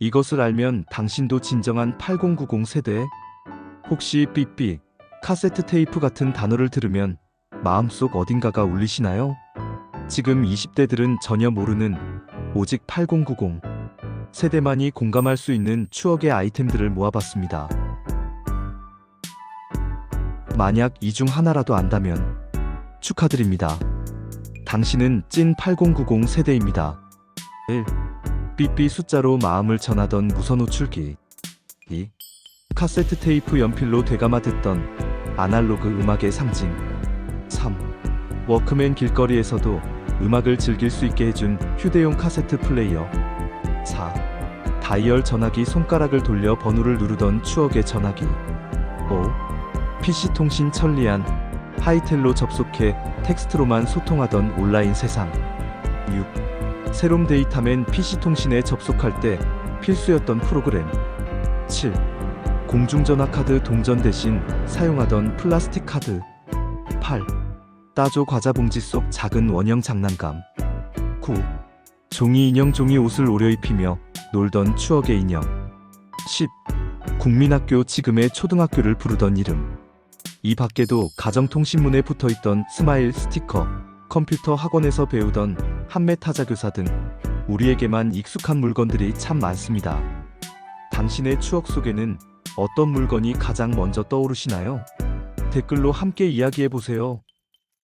이것을 알면 당신도 진정한 8090 세대? 혹시 삐삐, 카세트 테이프 같은 단어를 들으면 마음속 어딘가가 울리시나요? 지금 20대들은 전혀 모르는 오직 8090 세대만이 공감할 수 있는 추억의 아이템들을 모아봤습니다. 만약 이 중 하나라도 안다면 축하드립니다. 당신은 찐 8090 세대입니다. 1. 삐삐 숫자로 마음을 전하던 무선 호출기 2. 카세트 테이프 연필로 되감아 듣던 아날로그 음악의 상징 3. 워크맨 길거리에서도 음악을 즐길 수 있게 해준 휴대용 카세트 플레이어 4. 다이얼 전화기 손가락을 돌려 번호를 누르던 추억의 전화기 5. PC통신 천리안 하이텔로 접속해 텍스트로만 소통하던 온라인 세상 6. 새롬 데이터맨 PC통신에 접속할 때 필수였던 프로그램 7. 공중전화 카드 동전 대신 사용하던 플라스틱 카드 8. 따조 과자 봉지 속 작은 원형 장난감 9. 종이 인형 종이 옷을 오려 입히며 놀던 추억의 인형 10. 국민학교 지금의 초등학교를 부르던 이름 이 밖에도 가정통신문에 붙어있던 스마일 스티커 컴퓨터 학원에서 배우던 한매 타자 교사 등 우리에게만 익숙한 물건들이 참 많습니다. 당신의 추억 속에는 어떤 물건이 가장 먼저 떠오르시나요? 댓글로 함께 이야기해보세요.